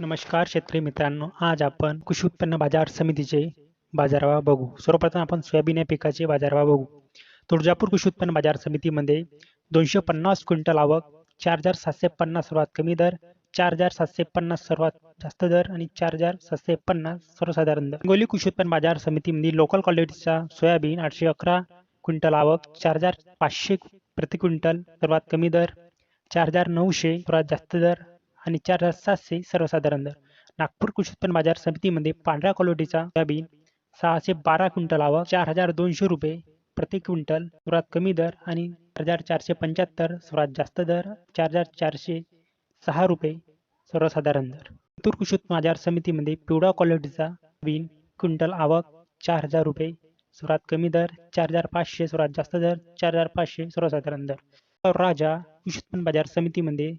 नमस्कार शेतकरी मित्रांनो आज आपण कृषी उत्पन्न बाजार समितीचे बाजारभाव बघू. सर्वप्रथम आपण सोयाबीन या पिकाचे बाजारभाव बघू. तुळजापूर कृषी उत्पन्न बाजार समितीमध्ये दोनशे पन्नास क्विंटल आवक चार हजार सातशे पन्नास सर्वात कमी दर चार हजार सातशे पन्नास सर्वात जास्त दर आणि चार हजार सातशे पन्नास सर्वसाधारण दर. हिंगोली कृषी उत्पन्न बाजार समितीमध्ये लोकल क्वालिटीचा सोयाबीन आठशे अकरा क्विंटल आवक चार हजार पाचशे प्रति क्विंटल सर्वात कमी दर चार हजार नऊशे सर्वात जास्त दर आणि चार हजार सातशे सर्वसाधारण दर. नागपूर कृषी उत्पन्न बाजार समितीमध्ये पांढऱ्या क्वालिटीचा सोयाबीन सहाशे बारा क्विंटल आवक चार हजार दोनशे रुपये प्रति क्विंटल सर्वात कमी दर आणि चार हजार चारशे पंच्याहत्तर सर्वात जास्त दर चार हजार चारशे सहा रुपये सर्वसाधारण दर. लातूर कृषी उत्पन्न बाजार समितीमध्ये पिवळा क्वालिटीचा बीन क्विंटल आवक चार हजार रुपये सर्वात कमी दर चार हजार पाचशे सर्वात जास्त दर चार हजार पाचशे सर्वसाधारण दर. राजा कृषी उत्पन्न बाजार समितीमध्ये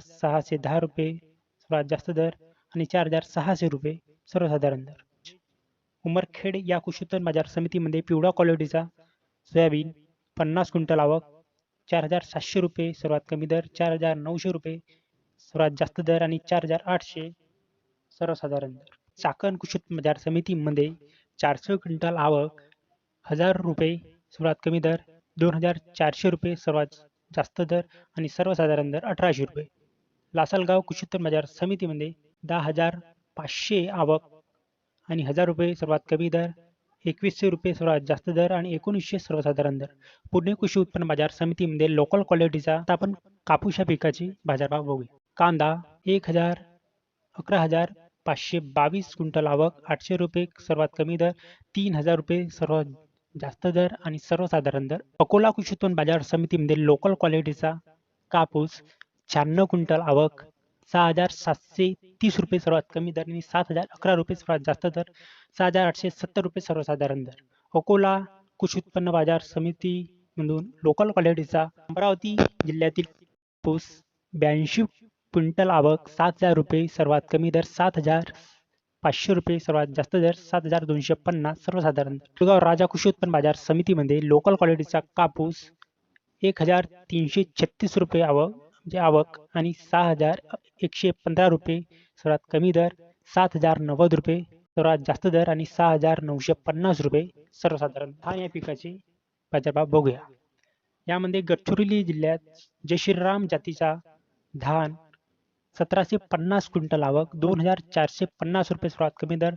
सहाशे दहा रुपये सर्वात जास्त दर आणि चार हजार सहाशे रुपये सर्वसाधारण दर. उमरखेड या कृषी उत्पन्न बाजार समितीमध्ये पिवळा क्वालिटीचा सोयाबीन पन्नास क्विंटल आवक चार हजार सातशे रुपये सर्वात कमी दर चार हजार नऊशे रुपये सर्वात जास्त दर आणि चार हजार आठशे सर्वसाधारण दर. चाकण कृषी बाजार समितीमध्ये चारशे क्विंटल आवक हजार रुपये सर्वात कमी दर दोन हजार चारशे रुपये सर्वात जास्त दर आणि सर्वसाधारण दर अठराशे रुपये. लासलगाव कृषी बाजार समितीमध्ये दहा हजार पाचशे आवक आणि हजार रुपये सर्वात कमी दर एकवीसशे रुपये सर्वात जास्त दर आणि एकोणीसशे सर्वसाधारण दर. पुणे कृषी उत्पन्न बाजार समितीमध्ये लोकल क्वालिटीचा आपण कापूस या पिकाची बाजारभाव बघूया. कांदा एक हजार अकरा हजार पाचशे बावीस क्विंटल आवक आठशे रुपये सर्वात कमी दर तीन हजार रुपये सर्वात जास्त दर आणि सर्वसाधारण दर. अकोला कृषी उत्पन्न बाजार समितीमध्ये लोकल क्वालिटीचा कापूस शहाण्णव क्विंटल आवक सहा हजार सातशे तीस रुपये सर्वात कमी दर आणि सात हजार अकरा रुपये सर्वात जास्त दर सहा हजार आठशे सत्तर रुपये सर्वसाधारण दर. अकोला कृषी उत्पन्न बाजार समितीमधून लोकल क्वालिटीचा अमरावती जिल्ह्यातील पूस ब्याऐंशी क्विंटल आवक सात हजार रुपये सर्वात कमी दर सात हजार पाचशे रुपये सर्वात जास्त दर सात हजार दोनशे पन्नास सर्वसाधारण दर. राजा कृषी उत्पन्न बाजार समितीमध्ये लोकल क्वालिटीचा कापूस एक हजार तीनशे छत्तीस रुपये आवक म्हणजे आवक आणि सहा हजार एकशे पंधरा रुपये सर्वात कमी दर सात हजार नव्वद रुपये सर्वात जास्त दर आणि सहा हजार नऊशे पन्नास रुपये. सर्वसाधारण धान या पिकाचे बाजारभाव बघूया. यामध्ये गडचिरोली जिल्ह्यात जय श्रीराम जातीचा धान सतराशे पन्नास क्विंटल आवक दोन हजार चारशे पन्नास रुपये सर्वात कमी दर